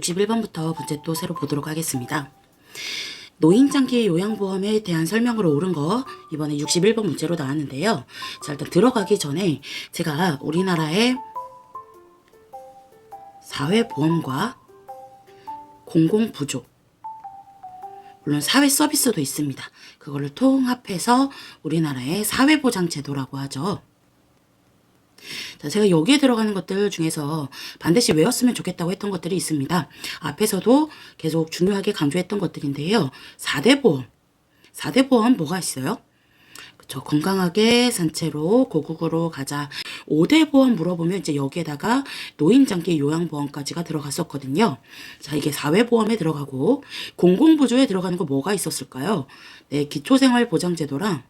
61번부터 문제 또 새로 보도록 하겠습니다. 노인장기 요양보험에 대한 설명으로 옳은 거 이번에 61번 문제로 나왔는데요. 자 일단 들어가기 전에 제가 우리나라의 사회보험과 공공부조 물론 사회 서비스도 있습니다. 그거를 통합해서 우리나라의 사회보장제도라고 하죠. 자, 제가 여기에 들어가는 것들 중에서 반드시 외웠으면 좋겠다고 했던 것들이 있습니다. 앞에서도 계속 중요하게 강조했던 것들인데요. 4대 보험. 4대 보험 뭐가 있어요? 그쵸. 건강하게 산채로 고국으로 가자. 5대 보험 물어보면 이제 여기에다가 노인장기 요양보험까지가 들어갔었거든요. 자, 이게 사회보험에 들어가고 공공부조에 들어가는 거 뭐가 있었을까요? 네, 기초생활보장제도랑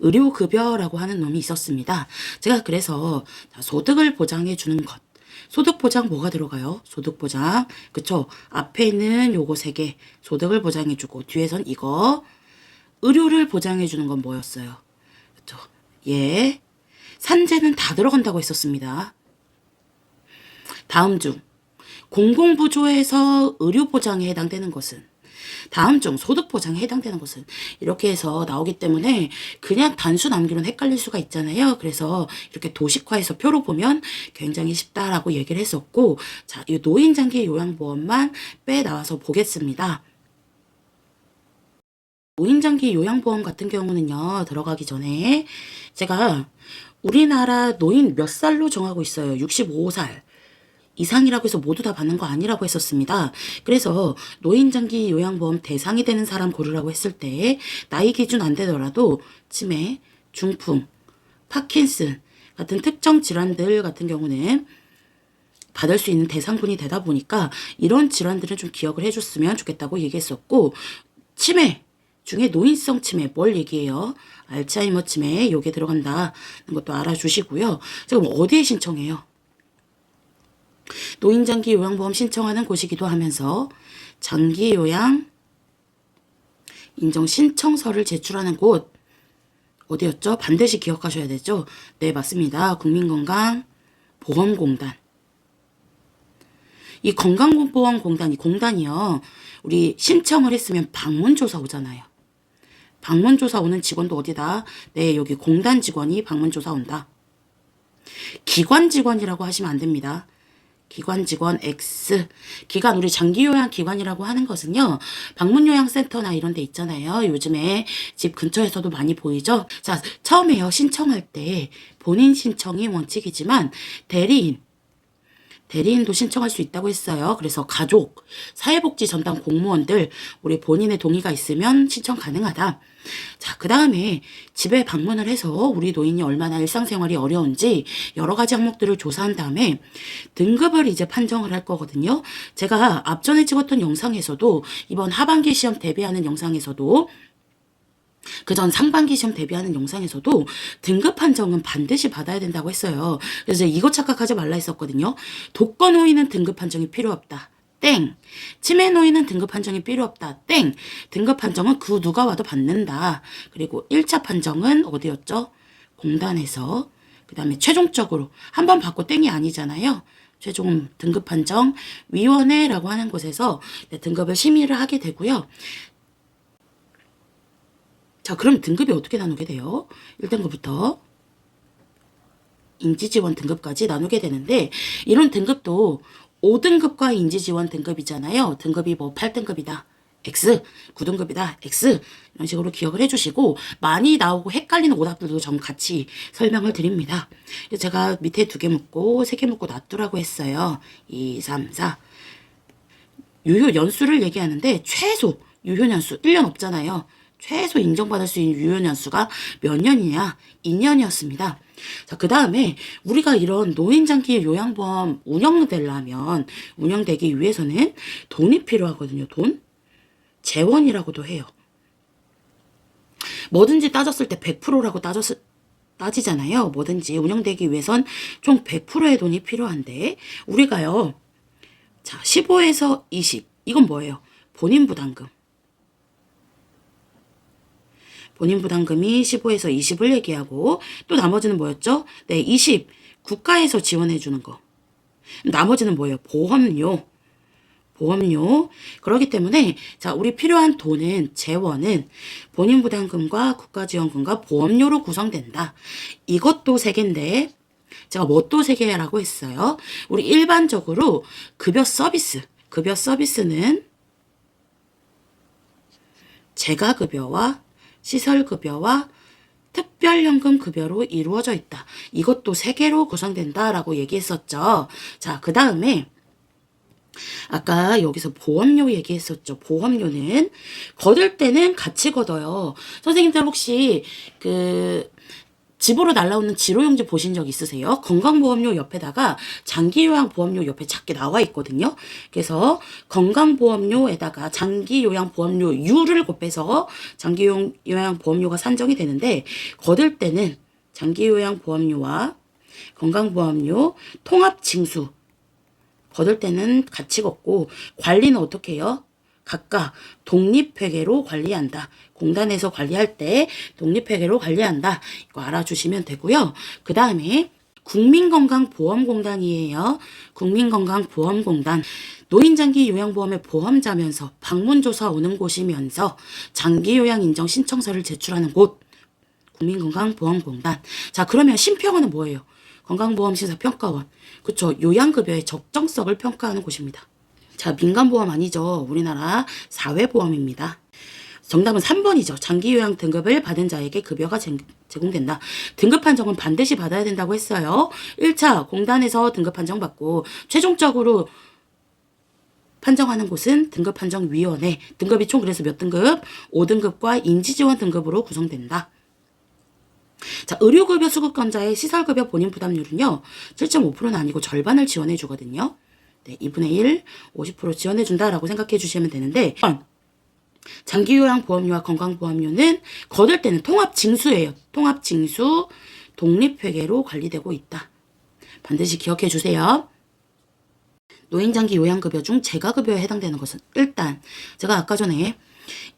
의료급여라고 하는 놈이 있었습니다. 제가 그래서 소득을 보장해 주는 것. 소득 보장 뭐가 들어가요? 소득 보장. 그쵸? 앞에 있는 요거 세 개. 소득을 보장해 주고, 뒤에선 이거. 의료를 보장해 주는 건 뭐였어요? 그쵸? 예. 산재는 다 들어간다고 했었습니다. 다음 중, 공공부조에서 의료보장에 해당되는 것은 다음 중 소득 보장에 해당되는 것은 이렇게 해서 나오기 때문에 그냥 단수 남기로는 헷갈릴 수가 있잖아요. 그래서 이렇게 도식화해서 표로 보면 굉장히 쉽다라고 얘기를 했었고 자, 이 노인 장기 요양보험만 빼 나와서 보겠습니다. 노인장기 요양보험 같은 경우는요, 들어가기 전에 제가 우리나라 노인 몇 살로 정하고 있어요. 65살. 이상이라고 해서 모두 다 받는 거 아니라고 했었습니다. 그래서 노인장기 요양보험 대상이 되는 사람 고르라고 했을 때 나이 기준 안 되더라도 치매, 중풍, 파킨슨 같은 특정 질환들 같은 경우는 받을 수 있는 대상군이 되다 보니까 이런 질환들은 좀 기억을 해줬으면 좋겠다고 얘기했었고 치매 중에 노인성 치매 뭘 얘기해요? 알츠하이머 치매 요게 들어간다는 것도 알아주시고요. 지금 어디에 신청해요? 노인장기 요양보험 신청하는 곳이기도 하면서 장기 요양 인정 신청서를 제출하는 곳 어디였죠? 반드시 기억하셔야 되죠? 네, 맞습니다. 국민건강보험공단. 이 건강보험공단이 공단이요. 우리 신청을 했으면 방문조사 오잖아요. 방문조사 오는 직원도 어디다? 네, 여기 공단 직원이 방문조사 온다. 기관 직원이라고 하시면 안 됩니다. 기관 직원 X. 기관, 우리 장기요양 기관이라고 하는 것은요, 방문요양센터나 이런 데 있잖아요. 요즘에 집 근처에서도 많이 보이죠? 자, 처음에요, 신청할 때 본인 신청이 원칙이지만 대리인, 대리인도 신청할 수 있다고 했어요. 그래서 가족, 사회복지 전담 공무원들, 우리 본인의 동의가 있으면 신청 가능하다. 자, 그 다음에 집에 방문을 해서 우리 노인이 얼마나 일상생활이 어려운지 여러 가지 항목들을 조사한 다음에 등급을 이제 판정을 할 거거든요. 제가 앞전에 찍었던 영상에서도 이번 하반기 시험 대비하는 영상에서도 그 전 상반기 시험 대비하는 영상에서도 등급 판정은 반드시 받아야 된다고 했어요. 그래서 이거 착각하지 말라 했었거든요. 독거 노인은 등급 판정이 필요 없다. 땡. 치매 노인은 등급 판정이 필요 없다. 땡. 등급 판정은 그 누가 와도 받는다. 그리고 1차 판정은 어디였죠? 공단에서. 그 다음에 최종적으로 한 번 받고 땡이 아니잖아요. 최종 등급 판정 위원회라고 하는 곳에서 네, 등급을 심의를 하게 되고요. 자, 그럼 등급이 어떻게 나누게 돼요? 1등급부터 인지지원 등급까지 나누게 되는데 이런 등급도 5등급과 인지지원 등급이잖아요. 등급이 뭐 8등급이다. X, 9등급이다. X 이런 식으로 기억을 해주시고 많이 나오고 헷갈리는 오답들도 좀 같이 설명을 드립니다. 제가 밑에 두 개 묶고 세 개 묶고 놔두라고 했어요. 2, 3, 4 유효 연수를 얘기하는데 최소 유효 연수 1년 없잖아요. 최소 인정받을 수 있는 유효 연수가 몇 년이냐? 2년이었습니다. 자, 그 다음에 우리가 이런 노인장기 요양보험 운영되려면, 운영되기 위해서는 돈이 필요하거든요, 돈. 재원이라고도 해요. 뭐든지 따졌을 때 100%라고 따졌을, 따지잖아요. 뭐든지 운영되기 위해선 총 100%의 돈이 필요한데, 우리가요, 자, 15에서 20. 이건 뭐예요? 본인 부담금. 본인 부담금이 15에서 20을 얘기하고 또 나머지는 뭐였죠? 네, 20 국가에서 지원해 주는 거. 나머지는 뭐예요? 보험료. 보험료. 그렇기 때문에 자, 우리 필요한 돈은 재원은 본인 부담금과 국가 지원금과 보험료로 구성된다. 이것도 세 개인데 제가 뭐또세 개라고 했어요. 우리 일반적으로 급여 서비스. 급여 서비스는 재가급여와 시설급여와 특별연금 급여로 이루어져 있다. 이것도 세 개로 구성된다라고 얘기했었죠. 자, 그 다음에 아까 여기서 보험료 얘기했었죠. 보험료는 거둘 때는 같이 걷어요. 선생님들 혹시 그 집으로 날라오는 지로용지 보신 적 있으세요? 건강보험료 옆에다가 장기요양보험료 옆에 작게 나와 있거든요. 그래서 건강보험료에다가 장기요양보험료 U를 곱해서 장기요양보험료가 산정이 되는데 거둘 때는 장기요양보험료와 건강보험료 통합징수 거둘 때는 같이 걷고 관리는 어떻게 해요? 각각 독립회계로 관리한다. 공단에서 관리할 때 독립회계로 관리한다. 이거 알아주시면 되고요. 그 다음에 국민건강보험공단이에요. 국민건강보험공단. 노인장기 요양보험의 보험자면서 방문조사 오는 곳이면서 장기요양 인정 신청서를 제출하는 곳. 국민건강보험공단. 자, 그러면 심평원은 뭐예요? 건강보험심사평가원. 그쵸. 요양급여의 적정성을 평가하는 곳입니다. 자, 민간보험 아니죠. 우리나라 사회보험입니다. 정답은 3번이죠. 장기요양 등급을 받은 자에게 급여가 제- 제공된다. 등급 판정은 반드시 받아야 된다고 했어요. 1차 공단에서 등급 판정 받고 최종적으로 판정하는 곳은 등급판정위원회. 등급이 총 그래서 몇 등급? 5등급과 인지지원 등급으로 구성된다. 자, 의료급여 수급권자의 시설급여 본인 부담률은요, 7.5%는 아니고 절반을 지원해 주거든요. 네, 2분의 1, 50% 지원해 준다라고 생각해 주시면 되는데, 장기요양보험료와 건강보험료는 거둘 때는 통합징수예요. 통합징수, 독립회계로 관리되고 있다. 반드시 기억해 주세요. 노인장기 요양급여 중 재가급여에 해당되는 것은 일단 제가 아까 전에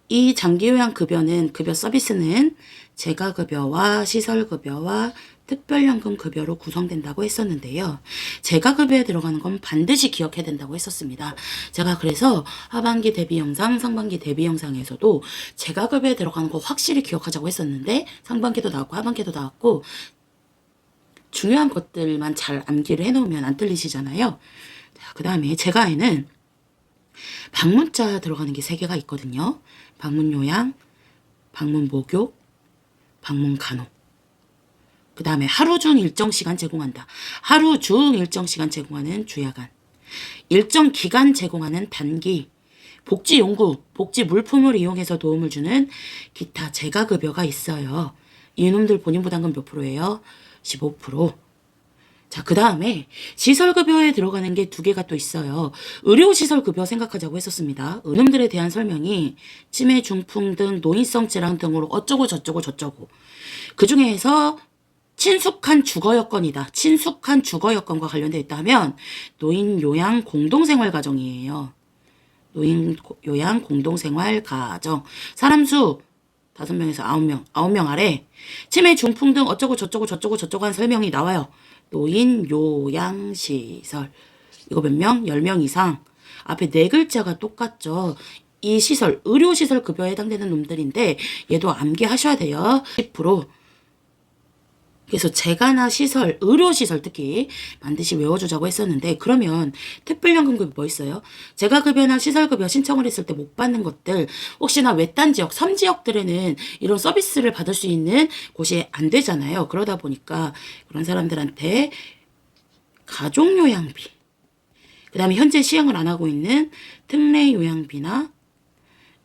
이 장기요양급여는 급여 서비스는 재가급여와 시설급여와 특별연금 급여로 구성된다고 했었는데요. 재가급여에 들어가는 건 반드시 기억해야 된다고 했었습니다. 제가 그래서 하반기 대비 영상, 상반기 대비 영상에서도 재가급여에 들어가는 거 확실히 기억하자고 했었는데 상반기도 나왔고 하반기도 나왔고 중요한 것들만 잘 암기를 해놓으면 안 틀리시잖아요. 그 다음에 제가 에는 방문자 들어가는 게 세 개가 있거든요. 방문 요양, 방문 목욕, 방문 간호. 그 다음에 하루 중 일정 시간 제공한다. 하루 중 일정 시간 제공하는 주야간. 일정 기간 제공하는 단기. 복지 연구, 복지 물품을 이용해서 도움을 주는 기타 재가급여가 있어요. 이놈들 본인 부담금 몇 프로예요? 15%. 자, 그 다음에 시설급여에 들어가는 게 두 개가 또 있어요. 의료시설급여 생각하자고 했었습니다. 의놈들에 대한 설명이 치매, 중풍 등 노인성 질환 등으로 어쩌고 저쩌고 저쩌고. 그 중에서 친숙한 주거 여건이다. 친숙한 주거 여건과 관련되어 있다 하면 노인 요양 공동생활 가정이에요. 노인 고- 요양 공동생활 가정. 사람 수 다섯 명에서 아홉 명, 아홉 명 아래 치매, 중풍 등 어쩌고 저쩌고 저쩌고 저쩌고 한 설명이 나와요. 노인 요양 시설. 이거 몇 명? 열 명 이상. 앞에 네 글자가 똑같죠. 이 시설, 의료시설 급여에 해당되는 놈들인데 얘도 암기하셔야 돼요. 10%. 그래서 재가나 시설, 의료시설 특히 반드시 외워주자고 했었는데 그러면 특별연금급이 뭐 있어요? 재가급여나 시설급여 신청을 했을 때 못 받는 것들 혹시나 외딴 지역, 섬지역들에는 이런 서비스를 받을 수 있는 곳이 안 되잖아요. 그러다 보니까 그런 사람들한테 가족요양비 그 다음에 현재 시행을 안 하고 있는 특례 요양비나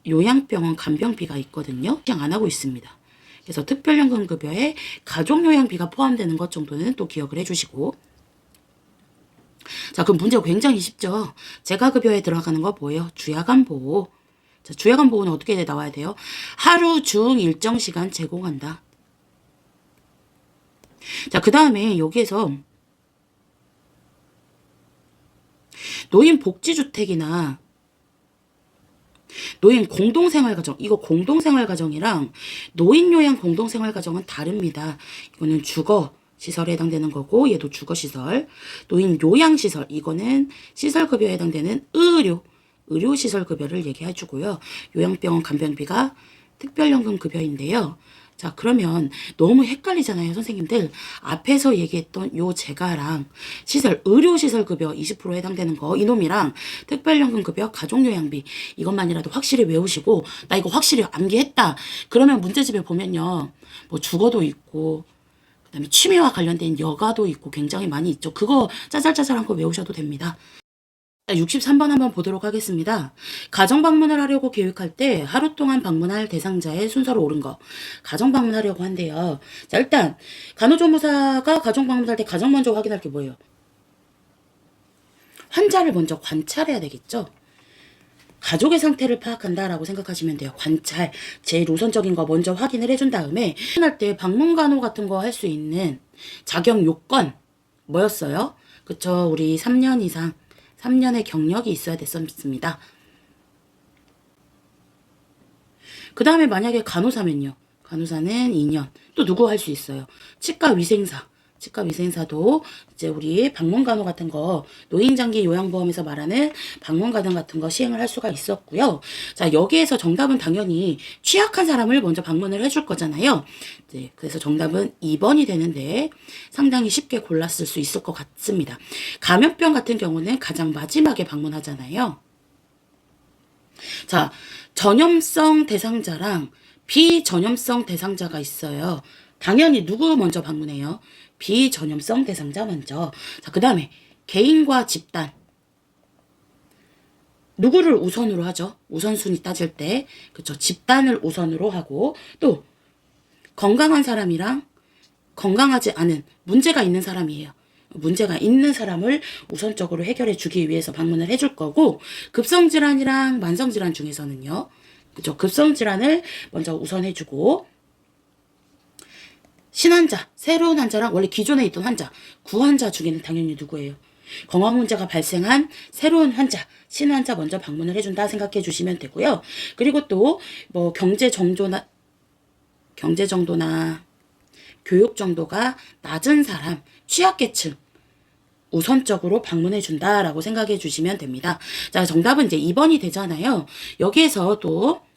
요양병원 간병비가 있거든요. 시행 안 하고 있습니다. 그래서 특별연금 급여에 가족요양비가 포함되는 것 정도는 또 기억을 해주시고 자 그럼 문제가 굉장히 쉽죠. 재가급여에 들어가는 거 뭐예요? 주야간 보호. 자, 주야간 보호는 어떻게 나와야 돼요? 하루 중 일정 시간 제공한다. 자, 그 다음에 여기에서 노인 복지주택이나 노인 공동생활가정 이거 공동생활가정이랑 노인 요양 공동생활가정은 다릅니다. 이거는 주거 시설에 해당되는 거고 얘도 주거시설, 노인 요양시설 이거는 시설급여에 해당되는 의료 의료시설급여를 얘기해 주고요. 요양병원 간병비가 특별연금 급여인데요. 자 그러면 너무 헷갈리잖아요 선생님들. 앞에서 얘기했던 요 재가랑 시설 의료시설 급여 20% 해당되는 거 이놈이랑 특별연금 급여 가족요양비 이것만이라도 확실히 외우시고 나 이거 확실히 암기했다. 그러면 문제집에 보면요 뭐 주거도 있고 그 다음에 취미와 관련된 여가도 있고 굉장히 많이 있죠. 그거 짜잘짜잘한 거 외우셔도 됩니다 63번 한번 보도록 하겠습니다. 가정 방문을 하려고 계획할 때 하루 동안 방문할 대상자의 순서로 옳은 거. 가정 방문하려고 한대요. 자, 일단 간호조무사가 가정 방문할 때 가장 먼저 확인할 게 뭐예요? 환자를 먼저 관찰해야 되겠죠? 가족의 상태를 파악한다라고 생각하시면 돼요. 관찰, 제일 우선적인 거 먼저 확인을 해준 다음에 할때 방문 간호 같은 거 할 수 있는 자격 요건 뭐였어요? 그쵸, 우리 3년 이상 3년의 경력이 있어야 됐었습니다. 그 다음에 만약에 간호사면요. 간호사는 2년. 또 누구 할 수 있어요? 치과 위생사. 치과 위생사도 이제 우리 방문 간호 같은 거 노인 장기 요양보험에서 말하는 방문 간호 같은 거 시행을 할 수가 있었고요. 자 여기에서 정답은 당연히 취약한 사람을 먼저 방문을 해줄 거잖아요. 네, 그래서 정답은 2번이 되는데 상당히 쉽게 골랐을 수 있을 것 같습니다. 감염병 같은 경우는 가장 마지막에 방문하잖아요. 자 전염성 대상자랑 비전염성 대상자가 있어요. 당연히 누구 먼저 방문해요? 비전염성 대상자 먼저. 자, 그 다음에 개인과 집단. 누구를 우선으로 하죠? 우선순위 따질 때. 그쵸. 집단을 우선으로 하고, 또, 건강한 사람이랑 건강하지 않은 문제가 있는 사람이에요. 문제가 있는 사람을 우선적으로 해결해 주기 위해서 방문을 해줄 거고, 급성질환이랑 만성질환 중에서는요. 그죠. 급성질환을 먼저 우선해주고, 신환자, 새로운 환자랑 원래 기존에 있던 환자, 구환자 중에는 당연히 누구예요? 건강 문제가 발생한 새로운 환자, 신환자 먼저 방문을 해준다 생각해 주시면 되고요. 그리고 또 뭐 경제 정도나 경제 정도나 교육 정도가 낮은 사람, 취약계층 우선적으로 방문해 준다라고 생각해 주시면 됩니다. 자, 정답은 이제 2번이 되잖아요. 여기에서 또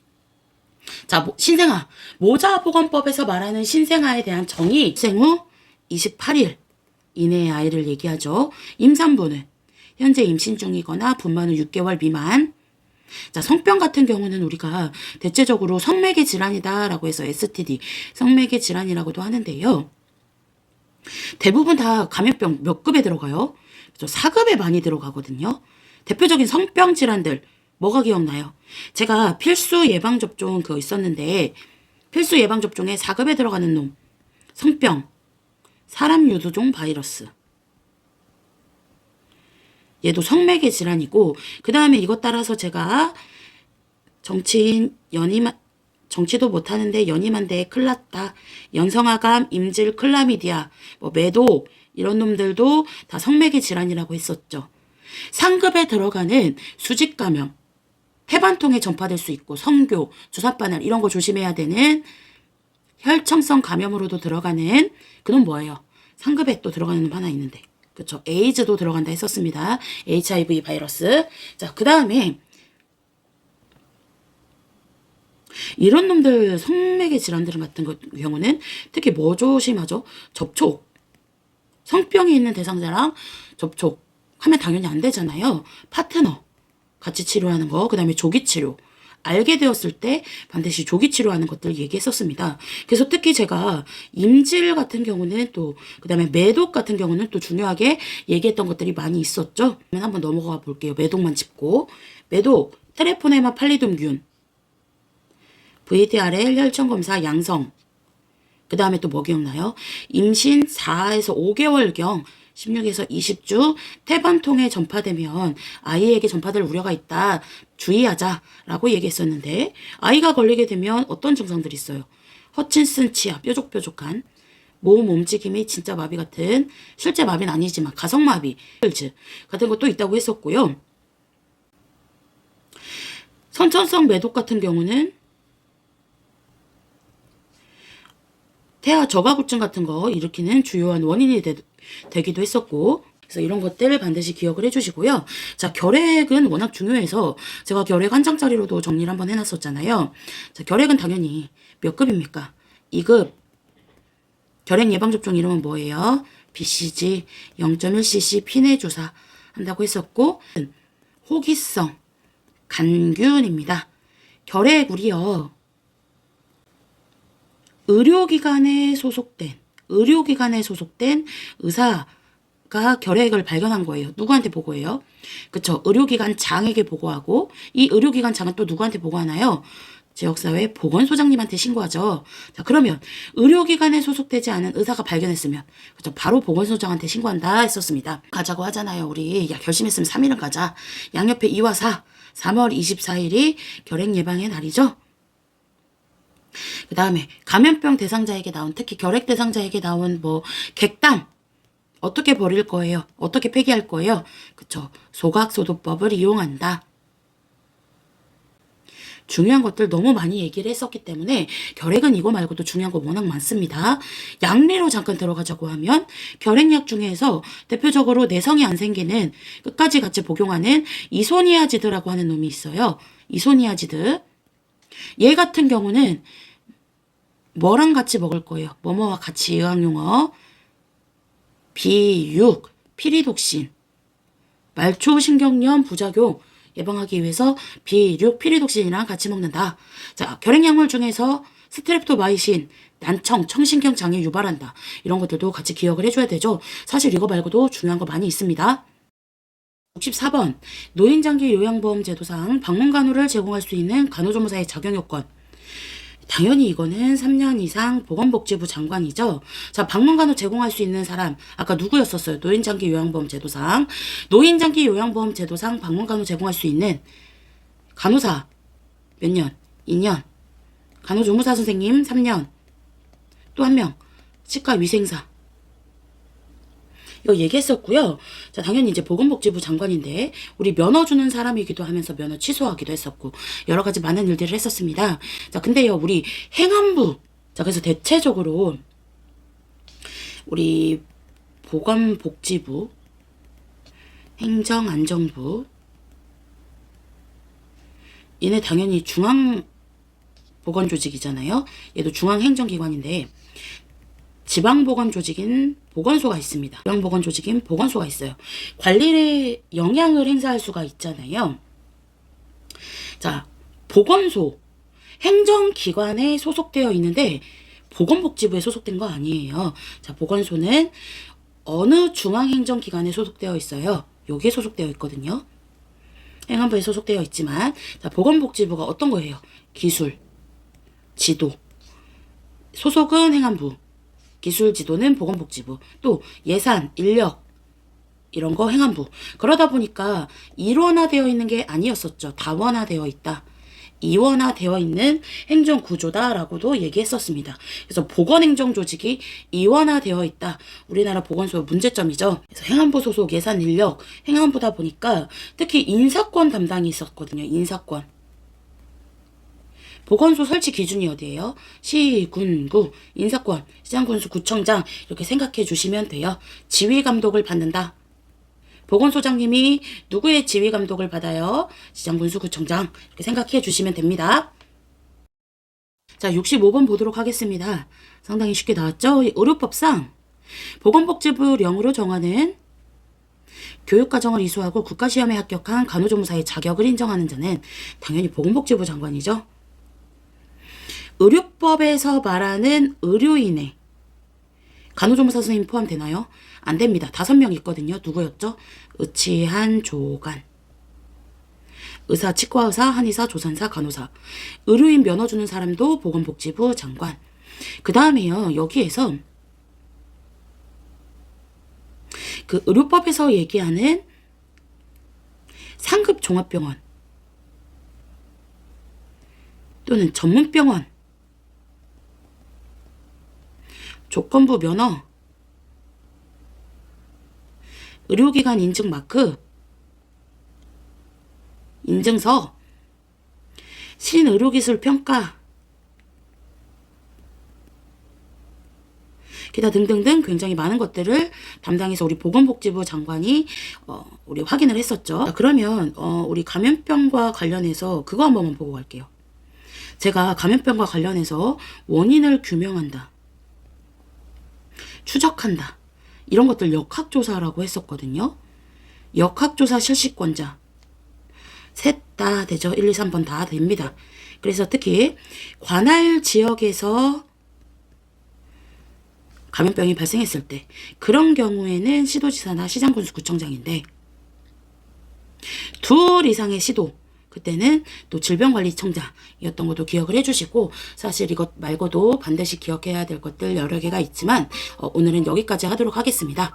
자, 모- 신생아. 모자보건법에서 말하는 신생아에 대한 정의 생후 28일 이내의 아이를 얘기하죠. 임산부는 현재 임신 중이거나 분만 후 6개월 미만. 자, 성병 같은 경우는 우리가 대체적으로 성매개 질환이다라고 해서 STD, 성매개 질환이라고도 하는데요. 대부분 다 감염병 몇 급에 들어가요? 그죠? 4급에 많이 들어가거든요. 대표적인 성병 질환들 뭐가 기억나요? 제가 필수 예방 접종 그거 있었는데 필수 예방 접종에 4급에 들어가는 놈 성병 사람 유두종 바이러스 얘도 성매개 질환이고 그 다음에 이것 따라서 제가 정치인 연임 정치도 못하는데 연임한데 큰일 났다. 연성아감, 임질, 클라미디아, 뭐 매도 이런 놈들도 다 성매개 질환이라고 했었죠. 상급에 들어가는 수직 감염, 해반통에 전파될 수 있고 성교, 주사바늘 이런 거 조심해야 되는 혈청성 감염으로도 들어가는 그건 뭐예요? 상급에 또 들어가는 놈 하나 있는데 그쵸 에이즈도 들어간다 했었습니다. HIV 바이러스. 자, 그 다음에 이런 놈들 성매개 질환들 같은 것 경우는 특히 뭐 조심하죠? 접촉. 성병이 있는 대상자랑 접촉 하면 당연히 안 되잖아요. 파트너 같이 치료하는 거, 그 다음에 조기 치료. 알게 되었을 때 반드시 조기 치료하는 것들 얘기했었습니다. 그래서 특히 제가 임질 같은 경우는 또 그 다음에 매독 같은 경우는 또 중요하게 얘기했던 것들이 많이 있었죠. 그러면 한번 넘어가 볼게요. 매독만 짚고 매독 트레포네마 팔리둠균 VTRL 혈청 검사 양성 그 다음에 또 뭐 기억나요? 임신 4에서 5개월경 16에서 20주 태반통에 전파되면 아이에게 전파될 우려가 있다. 주의하자라고 얘기했었는데 아이가 걸리게 되면 어떤 증상들이 있어요? 허친슨 치아, 뾰족뾰족한 몸 움직임이 진짜 마비 같은 실제 마비는 아니지만 가성마비, 혈즈 같은 것도 있다고 했었고요. 선천성 매독 같은 경우는 태아 저가부증 같은 거 일으키는 주요한 원인이 되, 되기도 했었고 그래서 이런 것들 반드시 기억을 해주시고요. 자, 결핵은 워낙 중요해서 제가 결핵 한 장짜리로도 정리를 한번 해놨었잖아요. 자, 결핵은 당연히 몇 급입니까? 2급. 결핵 예방접종 이름은 뭐예요? BCG 0.1cc 피내 주사 한다고 했었고 호기성 간균입니다. 결핵 우리요. 의료기관에 소속된 의료기관에 소속된 의사 가 결핵을 발견한 거예요. 누구한테 보고해요? 그쵸. 의료기관 장에게 보고하고 이 의료기관 장은 또 누구한테 보고하나요? 지역사회 보건소장님한테 신고하죠. 자, 그러면 의료기관에 소속되지 않은 의사가 발견했으면, 그죠. 바로 보건소장한테 신고한다 했었습니다. 가자고 하잖아요, 우리. 야, 결심했으면 3일은 가자. 양옆에 2와 4. 3월 24일이 결핵 예방의 날이죠. 그 다음에 감염병 대상자에게 나온, 특히 결핵 대상자에게 나온 뭐, 객담. 어떻게 버릴 거예요? 어떻게 폐기할 거예요? 그쵸. 소각소독법을 이용한다. 중요한 것들 너무 많이 얘기를 했었기 때문에 결핵은 이거 말고도 중요한 거 워낙 많습니다. 양리로 잠깐 들어가자고 하면 결핵약 중에서 대표적으로 내성이 안 생기는 끝까지 같이 복용하는 이소니아지드라고 하는 놈이 있어요. 이소니아지드. 얘 같은 경우는 뭐랑 같이 먹을 거예요? 뭐뭐와 같이 의학용어 B6 피리독신 말초신경염 부작용 예방하기 위해서 B6 피리독신이랑 같이 먹는다. 자, 결핵약물 중에서 스트랩토마이신, 난청, 청신경 장애 유발한다. 이런 것들도 같이 기억을 해줘야 되죠. 사실 이거 말고도 중요한 거 많이 있습니다. 64번 노인장기 요양보험 제도상 방문 간호를 제공할 수 있는 간호조무사의 자격 요건. 당연히 이거는 3년 이상 보건복지부 장관이죠. 자, 방문간호 제공할 수 있는 사람 아까 누구였었어요? 노인장기 요양보험 제도상. 노인장기 요양보험 제도상 방문간호 제공할 수 있는 간호사 몇 년? 2년. 간호조무사 선생님 3년. 또 한 명. 치과 위생사. 이거 얘기했었고요. 자, 당연히 이제 보건복지부 장관인데 우리 면허 주는 사람이기도 하면서 면허 취소하기도 했었고 여러 가지 많은 일들을 했었습니다. 자, 근데요, 우리 행안부. 자, 그래서 대체적으로 우리 보건복지부, 행정안정부, 얘네 당연히 중앙 보건조직이잖아요. 얘도 중앙행정기관인데 지방보건조직인 보건소가 있습니다. 지방보건조직인 보건소가 있어요. 관리에 영향을 행사할 수가 있잖아요. 자, 보건소, 행정기관에 소속되어 있는데 보건복지부에 소속된 거 아니에요. 자, 보건소는 어느 중앙행정기관에 소속되어 있어요. 여기에 소속되어 있거든요. 행안부에 소속되어 있지만 자, 보건복지부가 어떤 거예요? 기술, 지도, 소속은 행안부, 기술 지도는 보건복지부, 또 예산, 인력 이런 거 행안부. 그러다 보니까 일원화되어 있는 게 아니었었죠. 다원화되어 있다. 이원화되어 있는 행정 구조다라고도 얘기했었습니다. 그래서 보건행정 조직이 이원화되어 있다. 우리나라 보건소의 문제점이죠. 그래서 행안부 소속 예산 인력 행안부다 보니까 특히 인사권 담당이 있었거든요. 인사권. 보건소 설치 기준이 어디예요? 시, 군, 구, 인사권, 시장, 군수, 구청장 이렇게 생각해 주시면 돼요. 지휘 감독을 받는다. 보건소장님이 누구의 지휘 감독을 받아요? 시장, 군수, 구청장 이렇게 생각해 주시면 됩니다. 자, 65번 보도록 하겠습니다. 상당히 쉽게 나왔죠? 이 의료법상 보건복지부 령으로 정하는 교육과정을 이수하고 국가시험에 합격한 간호조무사의 자격을 인정하는 자는 당연히 보건복지부 장관이죠. 의료법에서 말하는 의료인의 간호조무사 선생님 포함되나요? 안 됩니다. 다섯 명 있거든요. 누구였죠? 의치한 조간. 의사, 치과의사, 한의사, 조산사, 간호사. 의료인 면허 주는 사람도 보건복지부 장관. 그 다음에요. 여기에서 그 의료법에서 얘기하는 상급 종합병원 또는 전문병원 조건부 면허, 의료기관 인증 마크, 인증서, 신의료기술 평가, 기타 등등등 굉장히 많은 것들을 담당해서 우리 보건복지부 장관이 어, 우리 확인을 했었죠. 자, 그러면 어, 우리 감염병과 관련해서 그거 한 번만 보고 갈게요. 제가 감염병과 관련해서 원인을 규명한다. 추적한다. 이런 것들 역학조사라고 했었거든요. 역학조사 실시권자. 셋 다 되죠. 1, 2, 3번 다 됩니다. 그래서 특히 관할 지역에서 감염병이 발생했을 때 그런 경우에는 시도지사나 시장군수구청장인데 둘 이상의 시도 그때는 또 질병관리청장이었던 것도 기억을 해주시고 사실 이것 말고도 반드시 기억해야 될 것들 여러 개가 있지만 어, 오늘은 여기까지 하도록 하겠습니다.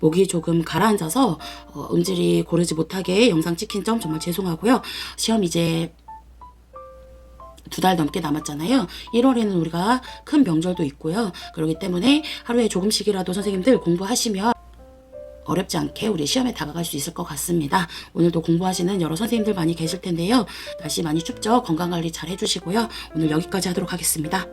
목이 조금 가라앉아서 어, 음질이 고르지 못하게 영상 찍힌 점 정말 죄송하고요. 시험 이제 두 달 넘게 남았잖아요. 1월에는 우리가 큰 명절도 있고요. 그렇기 때문에 하루에 조금씩이라도 선생님들 공부하시면 어렵지 않게 우리 시험에 다가갈 수 있을 것 같습니다. 오늘도 공부하시는 여러 선생님들 많이 계실 텐데요. 날씨 많이 춥죠? 건강 관리 잘 해주시고요. 오늘 여기까지 하도록 하겠습니다.